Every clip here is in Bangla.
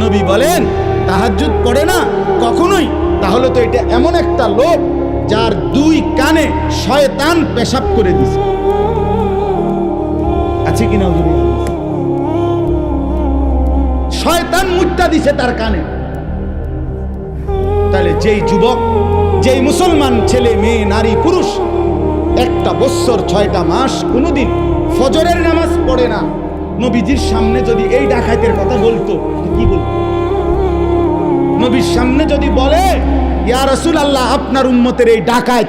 নবী বলেন, তাহাজ্জুদ পড়ে না কখনোই। তাহলে তো এটা এমন একটা লোক যার দুই কানে শয়তান পেশাব করে দিছে। আছে কিনা? শয়তান মুদ্রা দিছে তার কানে। তাহলে যেই যুবক, যেই মুসলমান ছেলে, মেয়ে, নারী, পুরুষ, একটা বৎসর ছয়টা মাস কোনোদিন ফজরের নামাজ পড়ে না। নবীজির সামনে যদি এই ডাকাতের কথা বলতো কি বলতো? নবীর সামনে যদি বলে, ইয়া রসুল আল্লাহ আপনার উম্মতের এই ডাকাত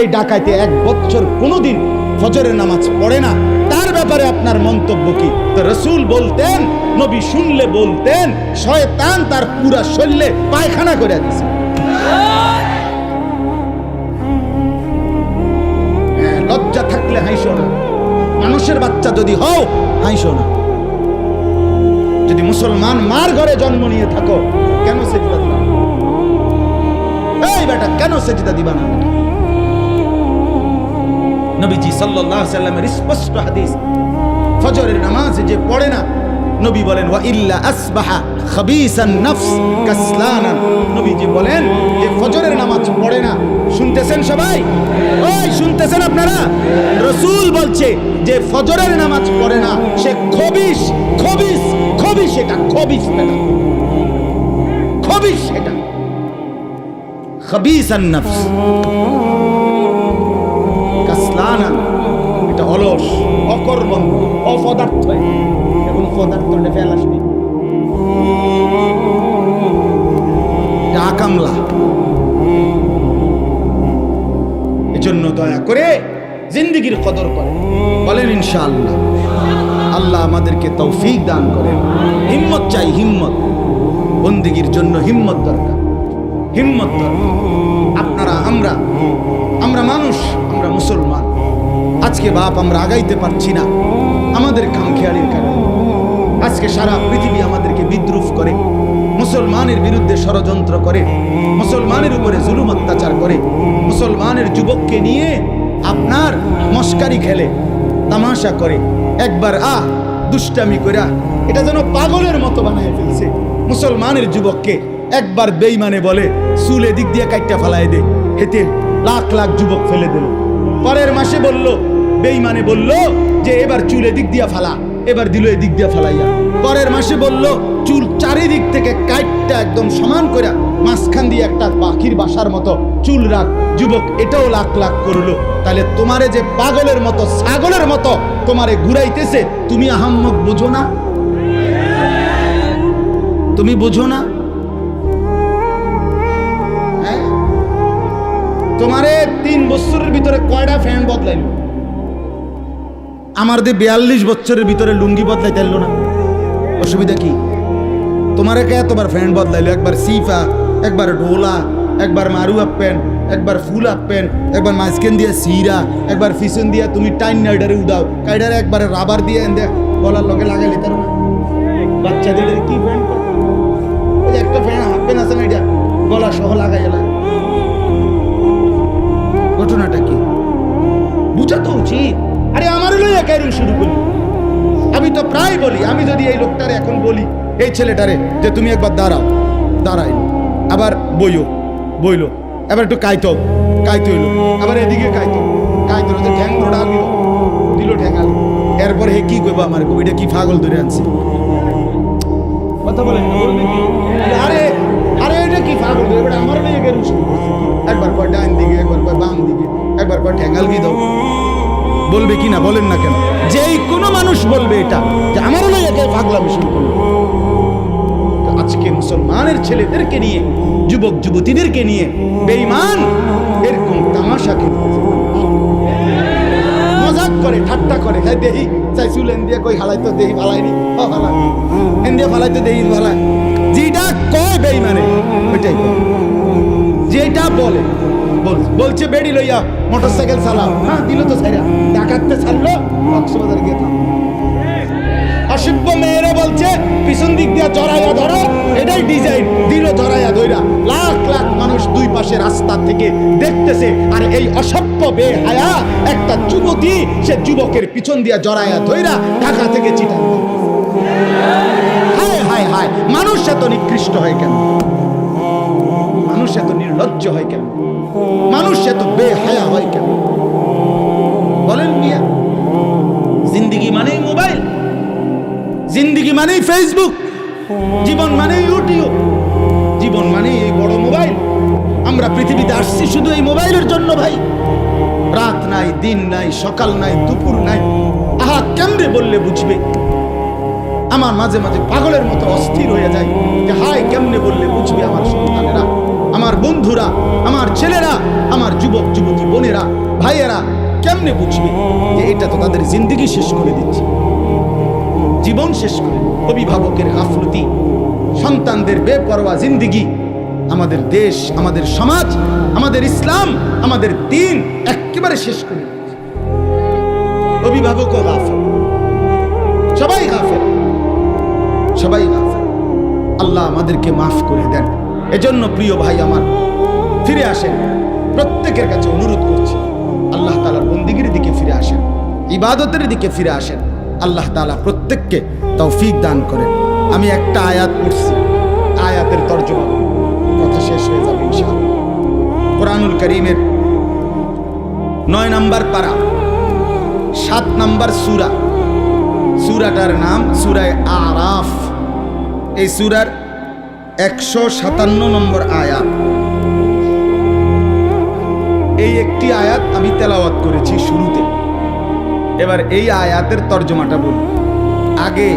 এই ডাকাতে এক বছর কোনোদিন ফজরের নামাজ পড়ে না। তার ব্যাপারে আপনার মন্তব্য কি? রসুল বলতেন, নবী শুনলে বলতেন, শয়তান তার পুরা শরীরে পায়খানা করে দিছে। মানুষের বাচ্চা যদি হও হাইসো না যদি মুসলমান মার ঘরে জন্ম নিয়ে থাকো, কেন সেজদা দিবা? এই বেটা, কেন সেজদা দিবা না নবীজি সাল্লাল্লাহু আলাইহি সাল্লামের স্পষ্ট হাদিস, ফজরের নামাজ যে পড়ে না নবী বলেন, ওয়া ইল্লা আসবাহা খাবিসান নফস কাসলানান। নবীজি বলেন যে ফজরের নামাজ পড়ে না। শুনতেছেন সবাই? ওই, শুনতেছেন আপনারা? রসূল বলছে যে ফজরের নামাজ পড়ে না, সে খবিস খবিস খবিস এটা খবিস বেটা। খবিস এটা। খাবিসান নফস কাসলানান, এটা অলস অকর্মণ অপদার্থ। এবং পদার্থটা ফেল আসবে। এজন্য দয়া করে জিন্দিগির কদর করে। বলেন ইনশাআল্লাহ। আল্লাহ আমাদেরকে তৌফিক দান করেন। হিম্মত চাই, হিম্মত। বন্দিগির জন্য হিম্মত দরকার। হিম্মত আপনারা, আমরা আমরা মানুষ, আমরা মুসলমান। আজকে বাপ আমরা আগাইতে পারছি না। আমাদের খামখেয়ালির কারণে। আজকে সারা পৃথিবী আমাদেরকে বিদ্রুপ করে, মুসলমানের বিরুদ্ধে ষড়যন্ত্র করে, মুসলমানের উপরে জুলুম অত্যাচার করে, মুসলমানের যুবককে নিয়ে আপনার মস্কারি খেলে, তামাশা করে, একবার আহ, দুষ্টামি কইরা এটা যেন পাগলের মতো বানায় ফেলছে। মুসলমানের যুবককে একবার বেইমানে বলে, চুল এদিক দিয়ে কাইটটা ফালাই দে হেতে লাখ লাখ যুবক ফেলে দিল। পরের মাসে বলল বেইমানে বলল যে এবার চুল এদিক দিয়া ফালা। এবার দিল এদিক দিয়া ফালাইয়া। পরের মাসে বলল, চুল চারিদিক থেকে কাইটটা একদম সমান করে মাঝখান দিয়ে একটা পাখির বাসার মতো চুল রাখ। যুবক, এটাও লাখ লাখ করল। তাহলে তোমারে যে পাগলের মতো, ছাগলের মতো তোমারে ঘুরাইতেছে, তুমি আহাম্মক বোঝো না? তুমি বোঝো না? হ্যাঁ? তোমারে তিন বছরের ভিতরে কয়টা ফ্যান বদলাইল? আমার দিয়ে বিয়াল্লিশ বছরের ভিতরে লুঙ্গি বদলাইতে এলো না। অসুবিধা কি? তোমারে কে তোমার ফ্যান বদলাইলো? একবার সিফা, একবার ডোলা একবার মারু প্যান্ট একবার ফুল প্যান্ট একবার মাঝখান দিয়ে সিরা একবার ফিসন দিয়ে তুমি টাইন নাইডারে উদাও, কাইডারে একবার রাবার দিয়ে এনে গলার লগে লাগাইলে না। বাচ্চাদের কি ফ্যান একটা ফ্যান হাফ প্যান্ট আছে না এটা, গলা সহ লাগাই ঘটনাটা কি? বুঝা তো উচিত। আরে আমার ক্যারিং শুরু করি। আমি তো প্রায় বলি, আমি যদি এই লোকটারে এখন বলি, এই ছেলেটারে, যে তুমি একবার দাঁড়াও দাঁড়াই আবার বইও, বইলো। এবার একটু কাইতো কাইতো হইল। আবার এদিকে কাইতো কাইতো যে ঠ্যাং ডাল দিল দিল ঠ্যাঙাল এরপর হে কি কইবা আমার কবিটা কি পাগল ধরে আনছে? কথা বলেন আরে আরে এটা কি পাগল এবারে আমার মেয়ে গেরু শুরু করছে। একবার কয় ডান দিকে, একবার কয় বাম দিকে, একবার কয় ঠ্যাঙ্গাল কি দাও। বলবে কি না, বলেন না কেন? যেই কোনো মানুষ বলবে এটা, যে আমারও না একে পাগলামি শুরু করল। আজকে মুসলমানের ছেলেদেরকে নিয়ে, যুবক যুবতীদেরকে নিয়ে, বেঈমান, এরকম তামাশা খেলতেছে মজাক করে, ঠাট্টা করে খাই দেহি চাই চুলেন দিয়ে কই হালাই তো দেহি ফালাইনি ও হালাই এন ফালাই তো দেহি ফালাই যেটা কয় বেঈমানে, ওইটাই যেটা বল- বলছে বেড়ি লইয়া, মোটরসাইকেল চালাও। হ্যাঁ দিল তো ছাইরা। ডাকাততে ছাড়লো, কক্সবাজার গিয়ে থাম অসভ্য মেয়েরা বলছে, পিছন দিক দিয়ে জড়াইয়া ধরো, এটাই ডিজাইন। দিল জড়াইয়া ধইরা। লাখ লাখ মানুষ দুই পাশে রাস্তা থেকে দেখতেছে, আর এই অসভ্য বেহায়া একটা যুবতী, সে যুবকের পিছন দিয়া জড়াইয়া ধইরা ঢাকা থেকে চিটা হায় হায় হায়, মানুষ এত নিকৃষ্ট হয় কেন? মানুষ এত নির্লজ্জ হয় কেন? মানুষ এত বেহায়া হয় কেন? বলেন মিয়া। জিন্দিগি মানেই মোবাইল, জিন্দিগি মানেই ফেসবুক জীবন মানেই ইউটিউব জীবন মানেই এই বড় মোবাইল। আমরা পৃথিবীতে আসছি শুধু এই মোবাইলের জন্য ভাই। রাত নাই, দিন নাই, সকাল নাই, দুপুর নাই। আহা কেমনে বললে বুঝবে? আমার মাঝে মাঝে পাগলের মতো অস্থির হয়ে যায় যে হাই কেমনে বললে বুঝবে আমার সন্তানেরা? আমার বন্ধুরা, আমার ছেলেরা, আমার যুবক, যুবতী বোনেরা, ভাইয়েরা, কেমনে বুঝবে যে এটা তো তাদের জিন্দগি শেষ করে দিচ্ছে? জীবন শেষ করে। অভিভাবকের গাফলতি, সন্তানদের বেপরোয়া জিন্দিগি, আমাদের দেশ, আমাদের সমাজ, আমাদের ইসলাম, আমাদের দিন একেবারে শেষ করে গাফল। সবাই সবাই আল্লাহ আমাদেরকে মাফ করে দেন। এজন্য প্রিয় ভাই আমার, ফিরে আসেন। প্রত্যেকের কাছে অনুরোধ করছি, আল্লাহ তালার বন্দিগির দিকে ফিরে আসেন, ইবাদতের দিকে ফিরে আসেন। আল্লাহ তালা প্রত্যেককে তৌফিক দান করেন। আমি একটা আয়াত পড়ছি, আয়াতের তর্জমা। কথা শেষ হয়ে যাবে কোরআনুল করিমের নয় নাম্বার পারা, সাত নাম্বার সুরা। সুরাটার নাম সুরায় আরাফ। এই সুরার একশো সাতান্ন নম্বর আয়াত। এই একটি আয়াত আমি তেলাওয়াত করেছি শুরুতে। এবার এই আয়াতের তর্জমাটা বলি। আগে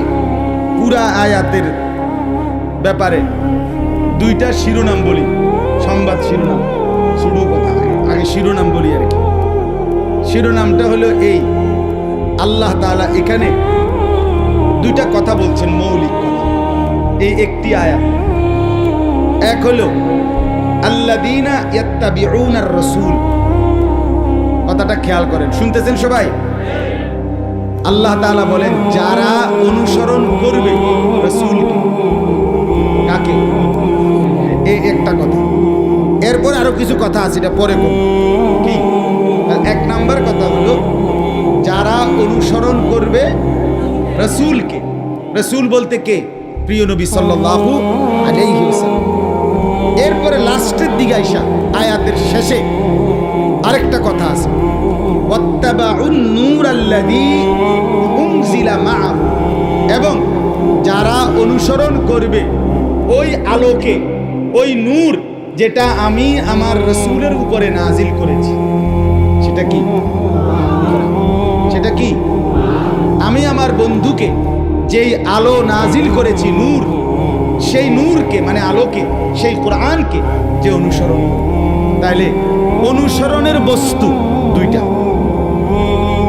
পুরা আয়াতের ব্যাপারে দুইটা শিরোনাম বলি, সংবাদ শিরোনাম। শুরু কথা, আগে শিরোনাম বলি আর কি। শিরোনামটা হলো এই, আল্লাহ তাআলা এখানে দুইটা কথা বলছেন মৌলিক কথা। এই একটি আয়াত। এক হলো আল্লাদিনা ইয়াত্তাবিউনার রাসূল। কথাটা খেয়াল করেন, শুনতেছেন সবাই? আল্লাহ তাআলা বলেন, যারা অনুসরণ করবে রাসূলকে। কাকে? এই একটা কথা। এরপর আরও কিছু কথা আছে, এটা পরে কি? এক নাম্বার কথা হলো, যারা অনুসরণ করবে রসুলকে। রসুল বলতে কে? প্রিয় নবী সাল্লাল্লাহু আলাইহি ওয়াসাল্লাম। এরপরে লাস্টের দিকে আইসা আয়াতের শেষে আরেকটা কথা আছে। এবং যারা অনুসরণ করবে ওই আলোকে, ওই নূর যেটা আমি আমার রসুলের উপরে নাজিল করেছি। সেটা কি? সেটা কি? আমি আমার বন্ধুকে যেই আলো নাজিল করেছি, নূর সেই নূরকে মানে আলোকে, সেই কোরআনকে যে অনুসরণ। তাইলে অনুসরণের বস্তু দুইটা।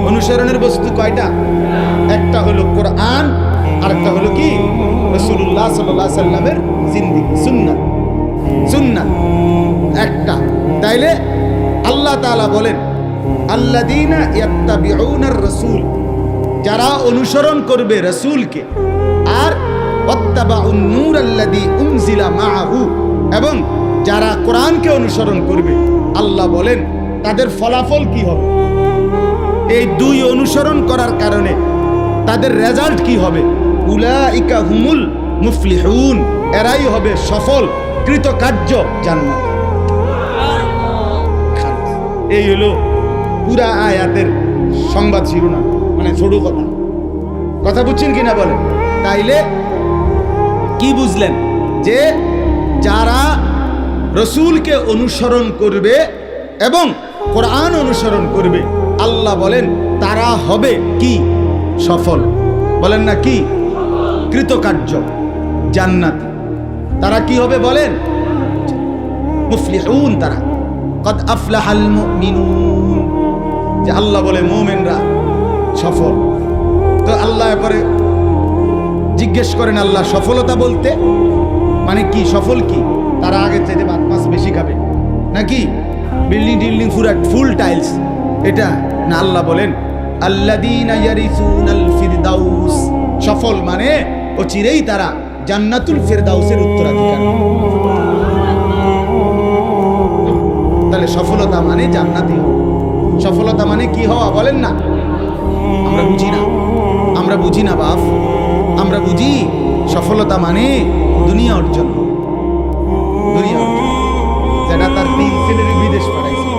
অনুসরণের বস্তু কয়টা? একটা হলো কোরআন আর একটা হলো কি? রসুল্লাহ সাল্লাহ সাল্লামের জিন্দিগি সুন্না সুন্নাত। একটা। তাইলে আল্লাহ তাআলা বলেন আল্লাদিনা ইয়াত্তাবিউনার রসুল। যারা অনুসরণ করবে রাসূলকে এবং যারা কোরআনকে অনুসরণ করবে, আল্লাহ বলেন, তাদের ফলাফল কি হবে? এই দুই অনুসরণ করার কারণে তাদের রেজাল্ট কি হবে? উলাইকা হুমুল মুফলিহুন। এরাই হবে সফল, কৃতকার্য জান্নাত। এই হলো পুরা আয়াতের সংবাদ শিরোনাম মানে ছোট কথা। কথা বুঝছেন কিনা বলেন? তাইলে কি বুঝলেন? যে যারা রসুলকে অনুসরণ করবে এবং কোরআন অনুসরণ করবে, আল্লাহ বলেন, তারা হবে কি? সফল। বলেন না কি? কৃতকার্য। জান্নাত। তারা কি হবে বলেন? মুফলিহুন তারা। কদ আফলাহাল যে আল্লাহ বলে, মুমিনরা সফল। তো আল্লাহ পরে জিজ্ঞেস করেন আল্লাহ, সফলতা বলতে? মানে কি, সফল কি? তারা আগে চাইতে ভাত মাছ বেশি খাবে। নাকি? বিল্ডিং টিল্ডিং পুরা ফুল টাইলস। এটা না আল্লাহ বলেন? ফিরদাউস। সফল মানে ও চিরেই তারা জান্নাতুল ফিরদাউসের উত্তরাধিকার। তাহলে সফলতা মানে জান্নাতি সফলতা মানে কি হওয়া বলেন না? আমরা বুঝি না। আমরা বুঝি না, বাপ। আমরা বুঝি সফলতা মানে দুনিয়া অর্জন। দুনিয়া যেটা তার তিন ছেলের বিদেশ পাঠাইছে।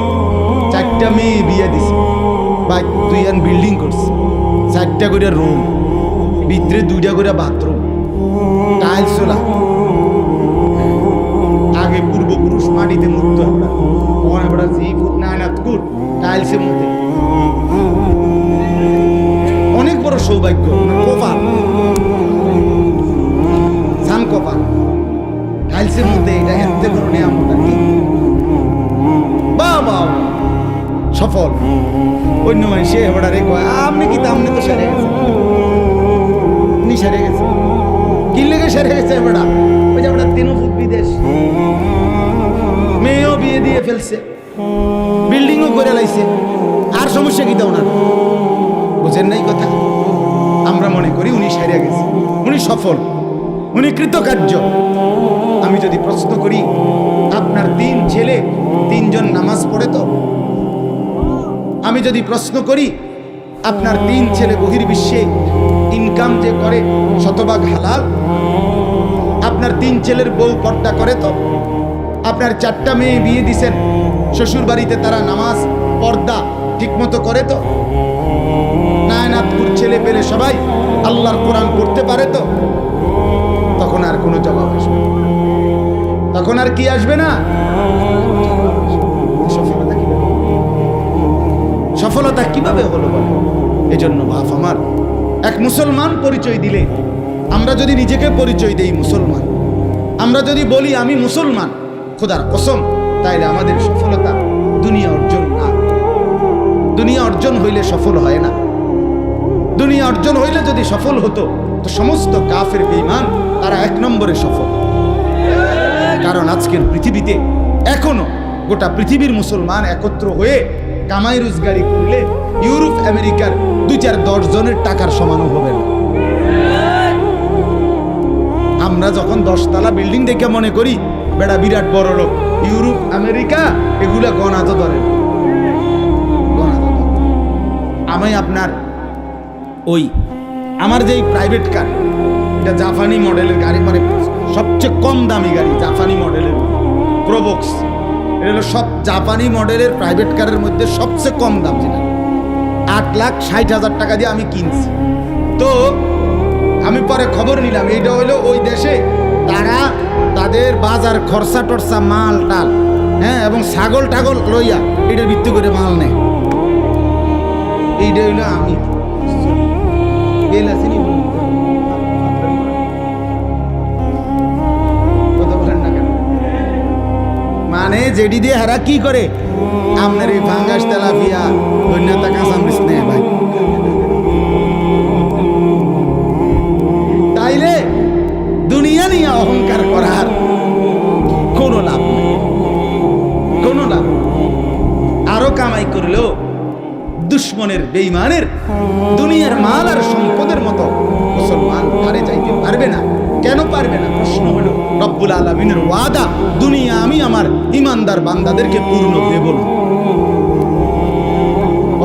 চারটা মেয়ে বিয়ে দিছে। বা দুই আন বিল্ডিং করছে। চারটা করে রুম ভিতরে দুইটা করে বাথরুম টাইলস চলা আগে পূর্বপুরুষ মাটিতে মুক্ত আমরা। মনে পড়া জি ফুট নায়নাত কুট টাইলসের মধ্যে। অনেক বড় সৌভাগ্য। এত বড় নিয়ামত আর কি বা বা সফল। অন্য মানুষে এবার রে কয়, আপনি কি দাম তো সেরে গেছে উনি সেরে গেছে কি লেগে সেরে গেছে এবারটা ওই যে আমরা তিন ফুট বিদেশ। মেয়েও বিয়ে দিয়ে ফেলছে। বিল্ডিংও করে লাইছে। আর সমস্যা কি ওনার বুঝেন নাই কথা? আমরা মনে করি উনি সেরে গেছে। উনি সফল। উনি কৃতকার্য। যদি প্রশ্ন করি, আপনার তিন ছেলে, তিনজন নামাজ পড়ে তো? আমি যদি প্রশ্ন করি, আপনার তিন ছেলে বহির্বিশ্বে ইনকাম যে করে, শতভাগ হালাল? আপনার তিন ছেলের বউ পর্দা করে তো? আপনার চারটা মেয়ে বিয়ে দিছেন শ্বশুর বাড়িতে তারা নামাজ, পর্দা ঠিকমতো করে তো? নায়নাথপুর ছেলে পেলে সবাই আল্লাহর কোরআন পড়তে পারে তো? তখন আর কোনো জবাব আসবে। তখন আর কি আসবে না? সফলতা কীভাবে হলো বলে? এজন্য বাপ আমার, এক মুসলমান পরিচয় দিলে, আমরা যদি নিজেকে পরিচয় দেই মুসলমান, আমরা যদি বলি আমি মুসলমান, খোদার কসম, তাইলে আমাদের সফলতা দুনিয়া অর্জন না। দুনিয়া অর্জন হইলে সফল হয় না। দুনিয়া অর্জন হইলে যদি সফল হতো, তো সমস্ত কাফের বেঈমান, তারা এক নম্বরে সফল। কারণ আজকের পৃথিবীতে এখনও গোটা পৃথিবীর মুসলমান একত্র হয়ে কামাই রোজগারি করলে ইউরোপ, আমেরিকার দুই চার দশ জনের টাকার সমানও হবে না আমরা যখন দশতলা বিল্ডিং দেখে মনে করি, বেড়া বিরাট বড় লোক, ইউরোপ, আমেরিকা, এগুলা গণা তো ধরে। আমি আপনার ওই, আমার যে প্রাইভেট কার এটা জাপানি মডেলের গাড়ি মানে সবচেয়ে কম দামি গাড়ি জাপানি মডেলের প্রোবক্স এটা হলো সব জাপানি মডেলের প্রাইভেট কারের মধ্যে সবচেয়ে কম দাম যেটা। আট লাখ ষাট হাজার টাকা দিয়ে আমি কিনছি। তো আমি পরে খবর নিলাম, এইটা হলো ওই দেশে তারা তাদের বাজার খরচা টরচা মাল টাল হ্যাঁ এবং ছাগল টাগল লইয়া এটা ভিত্তি করে মাল নেয়। এইটা হইল আমি। মানে জেডি দিয়ে হারা কি করে? আপনার এই ফাঙ্গাস তেলাপিয়া, ধন্যতা কাঁচামরিচ নেই ভাই। তাইলে দুনিয়া নিয়ে অহংকার করার কোনো লাভ কোনো লাভ আরও কামাই করলেও দুশ্মনের বেইমানের দুনিয়ার মাল আর সম্পদের মতো মুসলমান ধারে যাইতে পারবে না। কেন পারবে না? প্রশ্ন হলো, রব্বুল আলমিনের ওয়াদা দুনিয়া আমি আমার ইমানদার বান্দাদেরকে পূর্ণ না।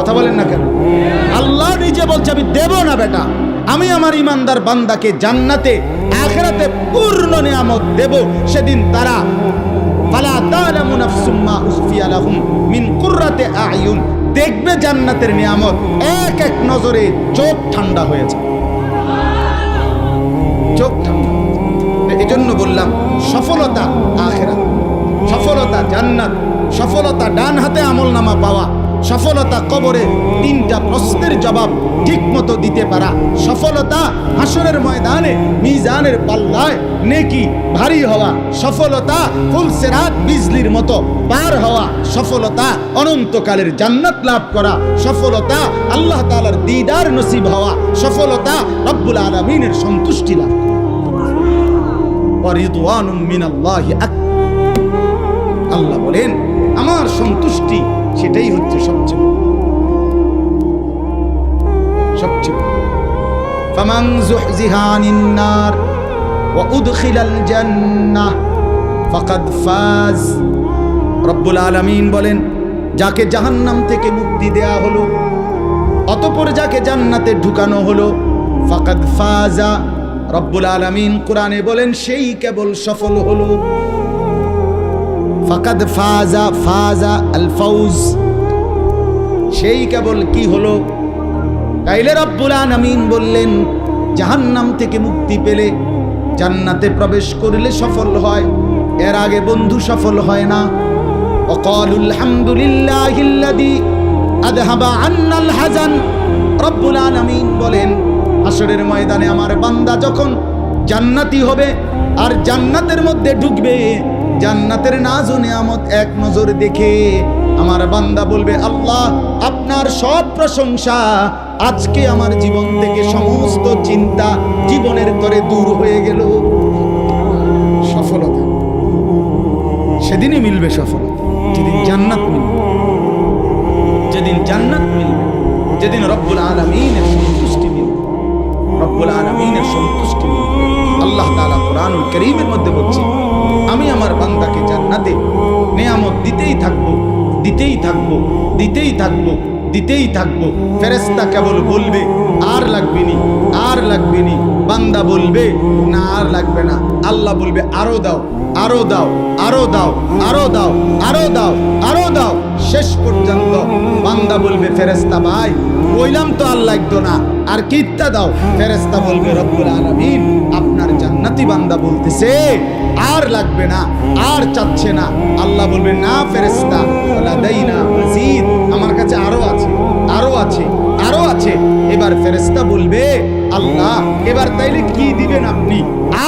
কথা বলেন না কেন? আল্লাহ নিজে বলছে, আমি দেব না বেটা। আমি আমার ইমানদার বান্দাকে জান্নাতে, আখেরাতে পূর্ণ নিয়ামত দেব। সেদিন তারা, ফালা তালামু নাফসুম মা উখফিয়া লাহুম মিন কুররাতি আয়ুন। দেখবে জান্নাতের নিয়ামত এক এক নজরে চোখ ঠান্ডা হয়েছে। চোখ ঠান্ডা। এজন্য বললাম, সফলতা আখেরাত, সফলতা জান্নাত, সফলতা ডান হাতে আমল নামা পাওয়া, সফলতা কবরে তিনটা প্রশ্নের জবাব ঠিক মতো দিতে পারা, সফলতা হাসরের ময়দানে, মিজানের পাল্লায় নেকি ভারী হওয়া, সফলতা ফুলসেরাত বিজলির মতো পার হওয়া, সফলতা অনন্তকালের জান্নাত লাভ করা, সফলতা আল্লাহ তাআলার দিদার নসিব হওয়া, সফলতা রব্বুল আলমিনের সন্তুষ্টি লাভ করা। আল্লাহ বলেন, আমার সন্তুষ্টি সেটাই হচ্ছে সবচেয়ে বলেন, যাকে জাহান্নাম থেকে মুক্তি দেয়া হলো, অতপর যাকে জান্নাতে ঢুকানো হলো, ফাকাদ ফাজা রব্বুল আলমিন কোরআনে বলেন, সেই কেবল সফল হলো। ফাকাদ ফাজা ফাজা আল ফাউজ। সেই কেবল কি হলো? তাইলে রব্বুল আলমিন বললেন, জাহান্নাম থেকে মুক্তি পেলে জান্নাতে প্রবেশ করলে সফল হয়, এর আগে বন্ধু সফল হয় না। অকলুল হামদুলিল্লাহ আদহাবা আন্নাল হাজান রব্বুল আলমিন বলেন হাসরের ময়দানে আমার বান্দা যখন জান্নাতি হবে আর জান্নাতের মধ্যে ঢুকবে, জান্নাতের নাজ নিয়ামত এক নজর দেখে আমার বান্দা বলবে, আল্লাহ, আপনার সব প্রশংসা আজকে আমার জীবন থেকে সমস্ত চিন্তা জীবনের তরে দূর হয়ে গেল। সফলতা। সেদিনই মিলবে সফলতা। যেদিন জান্নাত মিলবে। যেদিন জান্নাত মিলবে। যেদিন রব্বুল আলমিনের সন্তুষ্টি রব্বুল আলমিনের সন্তুষ্টি আল্লাহ তাআলা কোরআনুল করিমের মধ্যে বলছে, আমি আমার বান্দাকে জান্নাতে নেয়ামত দিতেই থাকব দিতেই থাকব দিতেই থাকব দিতেই থাকব। ফেরেস্তা কেবল বলবে, আর লাগবে নি, আর লাগবে নি। বান্দা বলবে, না, আর লাগবে না। আল্লাহ বলবে, আরও দাও আরও দাও আরও দাও আরও দাও আরও দাও আরও দাও। শেষ পর্যন্ত বান্দা বলবে ফেরেস্তা ভাই বইলাম তো আর লাগতো না। আর কিত্তা দাও ফেরেস্তা বলবে, রব্বুল আলামিন, আপনার জান্নাতি বান্দা বলতেছে, আর লাগবে না, আর চাচ্ছে না। আল্লাহ বলবে, না ফেরেস্তা আমার কাছে আরও আছে আরও আছে। আরও আছে। এবার ফেরেস্তা বলবে, আল্লাহ, এবার তাইলে কি দিবেন আপনি?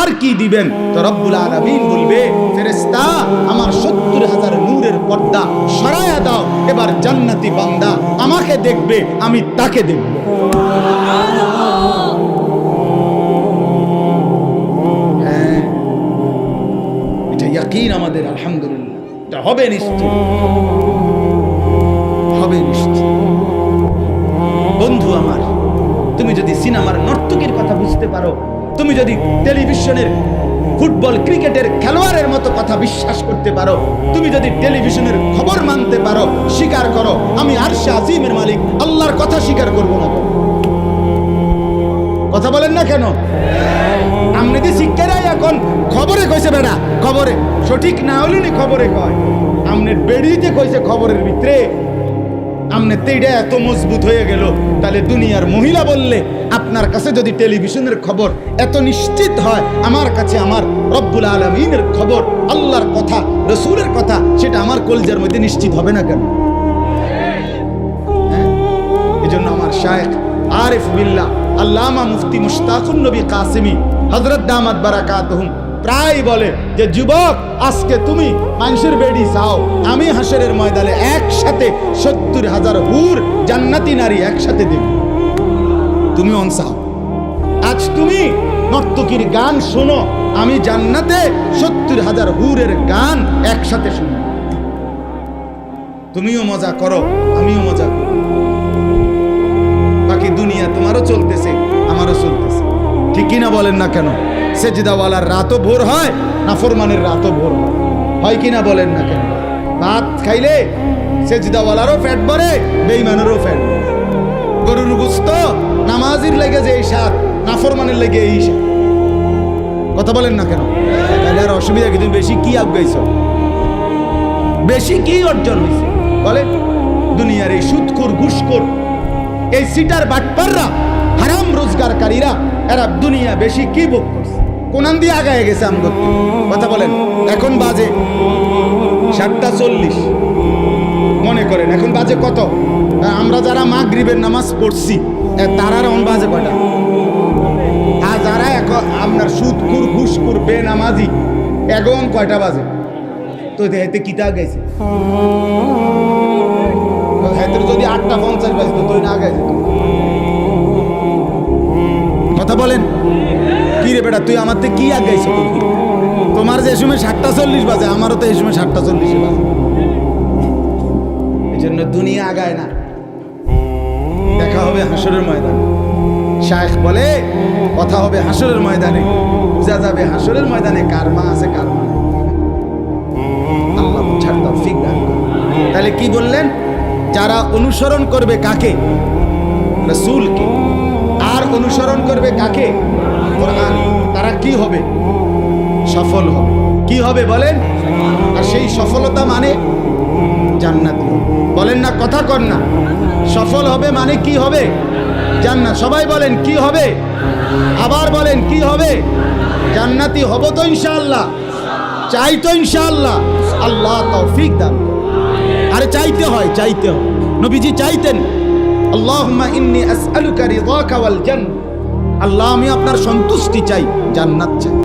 আর কি দিবেন? তো রব্বুল আলামিন বলবে ফেরেস্তা আমার সত্তর হাজার নূরের পর্দা সরায়া দাও। এবার জান্নাতি বান্দা আমাকে দেখবে, আমি তাকে দেখব। হ্যাঁ। এটা ইয়াকিন আমাদের, আলহামদুলিল্লাহ। এটা হবে নিশ্চিত হবে নিশ্চিত বন্ধু আমার, তুমি যদি সিনেমার নর্তকীর কথা বুঝতে পারো, তুমি যদি টেলিভিশনের ফুটবল ক্রিকেটের খেলোয়াড়ের মতো কথা বিশ্বাস করতে পারো, তুমি যদি টেলিভিশনের খবর মানতে পারো, স্বীকার করো, আমি আরশে আজিমের মালিক, আল্লাহর কথা স্বীকার করব না কথা বলেন না কেন? আপনি দি শিক্ষারাই এখন খবরে কইছে বেড়া, খবরে, সঠিক না হলেনি খবরে কয়। আপনি বেড়িতে কইছে খবরের ভিতরে আমনে তেইটা এত মজবুত হয়ে গেল, তাহলে দুনিয়ার মহিলা বললে, আপনার কাছে যদি টেলিভিশনের খবর এত নিশ্চিত হয়, আমার কাছে আমার রব্বুল আলমিনের খবর, আল্লাহর কথা, রসুলের কথা, সেটা আমার কলজার মধ্যে নিশ্চিত হবে না কেন হ্যাঁ? এই জন্য আমার শায়েখ আরিফ বিল্লাহ, আল্লামা মুফতি মুশতাকুন নবী কাসিমি হজরত দামাত বারাকাতহুম প্রায় বলে যে, যুবক, আজকে তুমি মানুষের বেডি চাও। আমি হাসরের ময়দানে একসাথে সত্তর হাজার হুর জান্নাতি নারী একসাথে দেব। তুমি অনসাও আজ তুমি নর্তকীর গান শোনো। আমি জান্নাতে সত্তর হাজার হুরের গান একসাথে শুনো। তুমিও মজা করো, আমিও মজা করি। বাকি দুনিয়া তোমারও চলতেছে, আমারও চলতেছে। ঠিক কিনা বলেন না কেন? সেজিদাওয়ালার রাতও ভোর হয়, নাফরমানের রাতও ভোর হয়। হয় কিনা বলেন না কেন? ভাত খাইলে সেজিদাওয়ালারও ফ্যাট বাড়ে বেইমানেরও ফ্যাট গরুর গুস্ত নামাজির লেগে যে এই সাত নাফরমানের লেগে এই সাত কথা বলেন না কেন? তাহলে আর অসুবিধা কি? তুমি বেশি কি আগাইছ? বেশি কি অর্জন হয়েছে বলে দুনিয়ার এই সুদখোর ঘুষখোর, এই সিটার বাটপাররা, হারাম রোজগারকারীরা, এরা দুনিয়া বেশি কি করছে কোনান দিয়ে আগায় গেছে আমগর কথা বলেন, এখন বাজে সাতটা চল্লিশ। মনে করেন, এখন বাজে কত? আমরা যারা মা মাগরিবের নামাজ পড়ছি তারার এখন বাজে কয়টা? আর যারা এখন আপনার সুদকুর ঘুষকুর বে নামাজি এখন কয়টা বাজে? তো হেতে কিতা গেছে? যদি আটটা পঞ্চাশ বাজতো তো না গেছে। কথা বলেন। কি রে বেটা, তুই আমার থেকে কি আগাইছ তোমার যে সময় সাতটা চল্লিশ বাজে, আমারও তো এই সময় সাতটা চল্লিশে বাজে। এই জন্য দুনিয়া আগায় না। দেখা হবে হাসরের ময়দানে। শায়েখ বলে, কথা হবে হাসরের ময়দানে। বোঝা যাবে হাসরের ময়দানে কার মা আছে কার মা আল্লাহ বুঝার তৌফিক দান তাহলে কি বললেন? যারা অনুসরণ করবে কাকে? রসুলকে। আর অনুসরণ করবে কাকে? কোরআন কি হবে? সফল হবে। কি হবে বলেন? আর সেই সফলতা মানে জান্নাত। বলেন না, কথা কর না। সফল হবে মানে কি হবে? জান্নাত সবাই বলেন, কি হবে? আবার বলেন, কি হবে? জান্নাতি হব তো ইনশাআল্লাহ। চাই তো ইনশাআল্লাহ। আল্লাহ তৌফিক দান। আরে চাইতে হয় চাইতে হয়। নবীজি চাইতেন, আল্লাহুম্মা ইন্নী আসআলুকা রিদাকা ওয়াল জান্নাহ। আল্লাহ আমি আপনার সন্তুষ্টি চাই জান্নাত চাই।